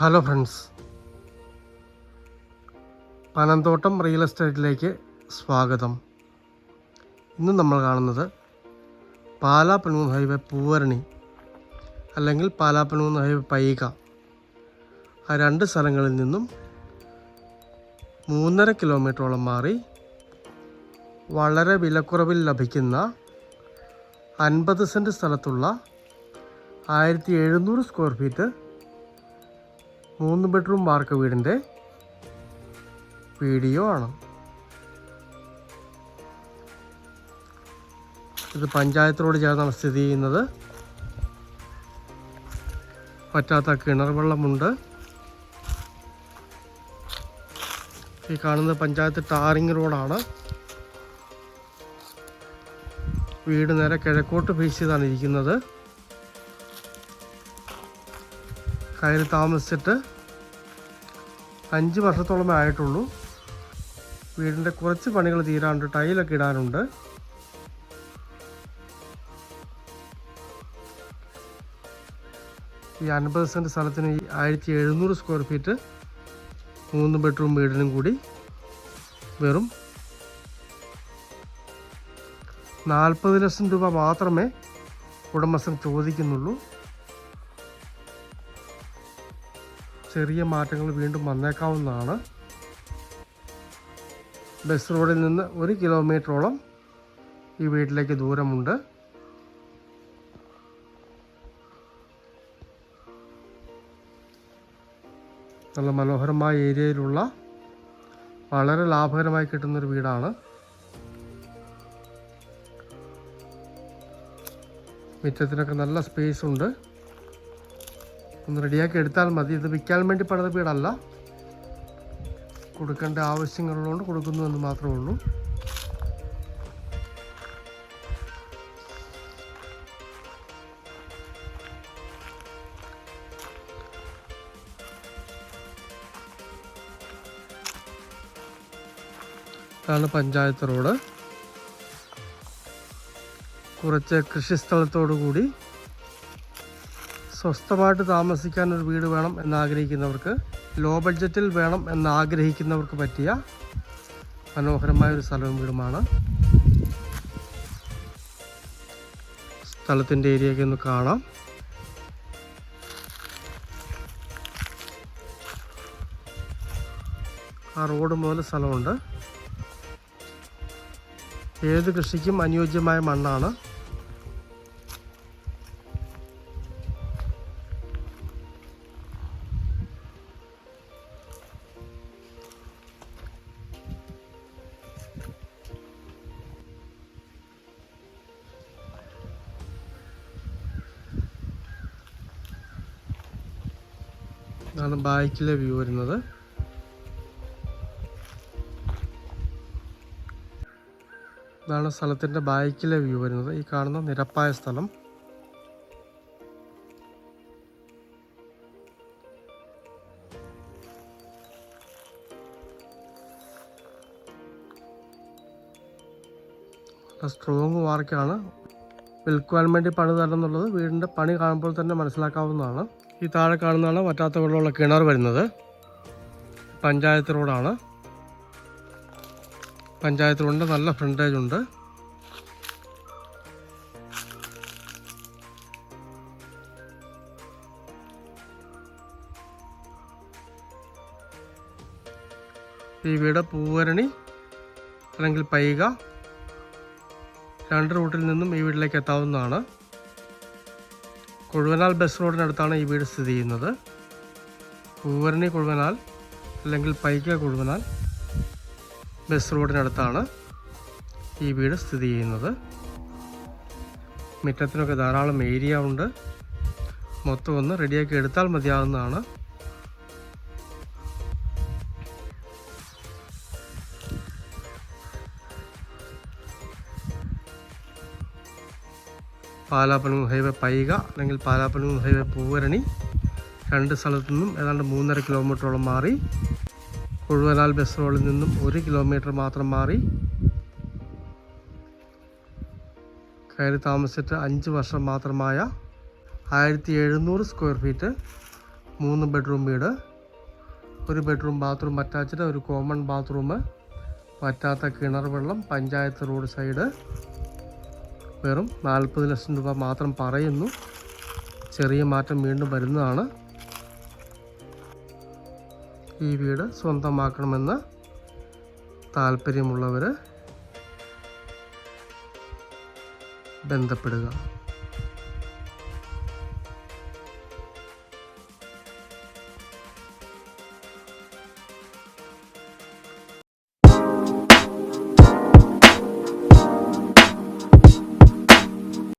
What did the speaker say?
Hello friends. Panamthottam real എസ്റ്റേറ്റിലേക്ക് സ്വാഗതം. ഇന്ന് നമ്മൾ കാണുന്നത് പാലാ പനൂന്ന് ഹൈവേ പൂവരണി അല്ലെങ്കിൽ പാലാ പനൂന്ന് ഹൈവേ പൈക. ആ രണ്ട് സ്ഥലങ്ങളിൽ നിന്നും മൂന്നര കിലോമീറ്ററോളം മാറി വളരെ വിലക്കുറവിൽ ലഭിക്കുന്ന അൻപത് സെന്റ് സ്ഥലത്തുള്ള ആയിരത്തി എഴുന്നൂറ് സ്ക്വയർ ഫീറ്റ് മൂന്ന് ബെഡ്റൂം വാർക്ക വീടിന്റെ വീഡിയോ ആണ്. ഇത് പഞ്ചായത്തിനോട് ചേർന്നാണ് സ്ഥിതി ചെയ്യുന്നത്. പറ്റാത്ത കിണർ വെള്ളമുണ്ട്. ഈ കാണുന്നത് പഞ്ചായത്ത് ടാറിങ് റോഡാണ്. വീട് നേരെ കിഴക്കോട്ട് ഫേസ് ചെയ്താണ് ഇരിക്കുന്നത്. കയറി താമസിച്ചിട്ട് അഞ്ച് വർഷത്തോളമേ ആയിട്ടുള്ളൂ. വീടിന്റെ കുറച്ച് പണികൾ തീരാണ്ട് ടൈലൊക്കെ ഇടാനുണ്ട്. ഈ അൻപത് സെന്റ് സ്ഥലത്തിന് ആയിരത്തി എഴുന്നൂറ് സ്ക്വയർ ഫീറ്റ് മൂന്ന് ബെഡ്റൂം വീടിനും കൂടി വെറും നാൽപ്പത് ലക്ഷം രൂപ മാത്രമേ ഉടമസ്ഥൻ ചോദിക്കുന്നുള്ളൂ. ചെറിയ മാറ്റങ്ങൾ വീണ്ടും വന്നേക്കാവുന്നതാണ്. ബസ് റോഡിൽ നിന്ന് ഒരു കിലോമീറ്ററോളം ഈ വീട്ടിലേക്ക് ദൂരമുണ്ട്. നല്ല മനോഹരമായ ഏരിയയിലുള്ള വളരെ ലാഭകരമായി കിട്ടുന്നൊരു വീടാണ്. മുറ്റത്തിനൊക്കെ നല്ല സ്പേസ് ഉണ്ട്. ഒന്ന് റെഡിയാക്കി എടുത്താൽ മതി. ഇത് വിൽക്കാൻ വേണ്ടി പണിത വീടല്ല. കൊടുക്കേണ്ട ആവശ്യങ്ങളുള്ളതുകൊണ്ട് കൊടുക്കുന്നു എന്ന് മാത്രമേ ഉള്ളൂ. ഇതാണ് പഞ്ചായത്ത് റോഡ്. കുറച്ച് കൃഷിസ്ഥലത്തോടു കൂടി സ്വസ്ഥമായിട്ട് താമസിക്കാൻ ഒരു വീട് വേണം എന്നാഗ്രഹിക്കുന്നവർക്ക് ലോ ബഡ്ജറ്റിൽ വേണം എന്നാഗ്രഹിക്കുന്നവർക്ക് പറ്റിയ മനോഹരമായ ഒരു സ്ഥലവും വീടുമാണ്. സ്ഥലത്തിന്റെ ഏരിയയൊക്കെ ഒന്ന് കാണാം. ആ റോഡ് മുതൽ സ്ഥലമുണ്ട്. ഏത് കൃഷിക്കും അനുയോജ്യമായ മണ്ണാണ്. ഇതാണ് ബാക്കിലെ വ്യൂ വരുന്നത്. ഇതാണ് സ്ഥലത്തിന്റെ ബാക്കിലെ വ്യൂ വരുന്നത്. ഈ കാണുന്ന നിരപ്പായ സ്ഥലം. സ്ട്രോങ് വാർക്കാണ് വിൽക്കുവാൻ വേണ്ടി പണി എന്നുള്ളത് വീടിന്റെ പണി കാണുമ്പോൾ തന്നെ മനസ്സിലാക്കാവുന്നതാണ്. ഈ താഴെ കാണുന്നതാണ് വറ്റാത്ത വെള്ളമുള്ള കിണർ വരുന്നത്. പഞ്ചായത്ത് റോഡാണ്. പഞ്ചായത്ത് റോഡിന്റെ നല്ല ഫ്രണ്ടേജ് ഉണ്ട്. ഈ വീട് പൂവരണി അല്ലെങ്കിൽ പൈക. രണ്ട് റൂട്ടിൽ നിന്നും ഈ വീട്ടിലേക്ക് എത്താവുന്നതാണ്. കൊഴുവനാൽ ബസ് റോഡിനടുത്താണ് ഈ വീട് സ്ഥിതി ചെയ്യുന്നത്. പൂവരണി കൊഴുവനാൽ അല്ലെങ്കിൽ പൈക്ക കൊഴുവനാൽ ബസ് റോഡിനടുത്താണ് ഈ വീട് സ്ഥിതി ചെയ്യുന്നത്. മുറ്റത്തിനൊക്കെ ധാരാളം ഏരിയ ഉണ്ട്. മൊത്തം ഒന്ന് റെഡിയാക്കി എടുത്താൽ മതിയാകുന്നതാണ് പാലാപ്പനൂർ ഹൈവേ പൈക അല്ലെങ്കിൽ പാലാപ്പനൂർ ഹൈവേ പൂവരണി. രണ്ട് സ്ഥലത്തു നിന്നും ഏതാണ്ട് മൂന്നര കിലോമീറ്ററോളം മാറി. കൊഴുവനാൽ ബസ് റോഡിൽ നിന്നും ഒരു കിലോമീറ്റർ മാത്രം മാറി. കയറി താമസിച്ചിട്ട് അഞ്ച് വർഷം മാത്രമായ ആയിരത്തി എഴുന്നൂറ് സ്ക്വയർ ഫീറ്റ് മൂന്ന് ബെഡ്റൂം വീട്. ഒരു ബെഡ്റൂം ബാത്റൂം അറ്റാച്ച്ഡ് ഒരു കോമൺ ബാത്റൂം പറ്റാത്ത കിണർ വെള്ളം പഞ്ചായത്ത് റോഡ് സൈഡ്. വെറും നാൽപ്പത് ലക്ഷം രൂപ മാത്രം പറയുന്നു. ചെറിയ മാറ്റം വീണ്ടും വരുന്നതാണ്. ഈ വീട് സ്വന്തമാക്കണമെന്ന് താല്പര്യമുള്ളവർ ബന്ധപ്പെടുക.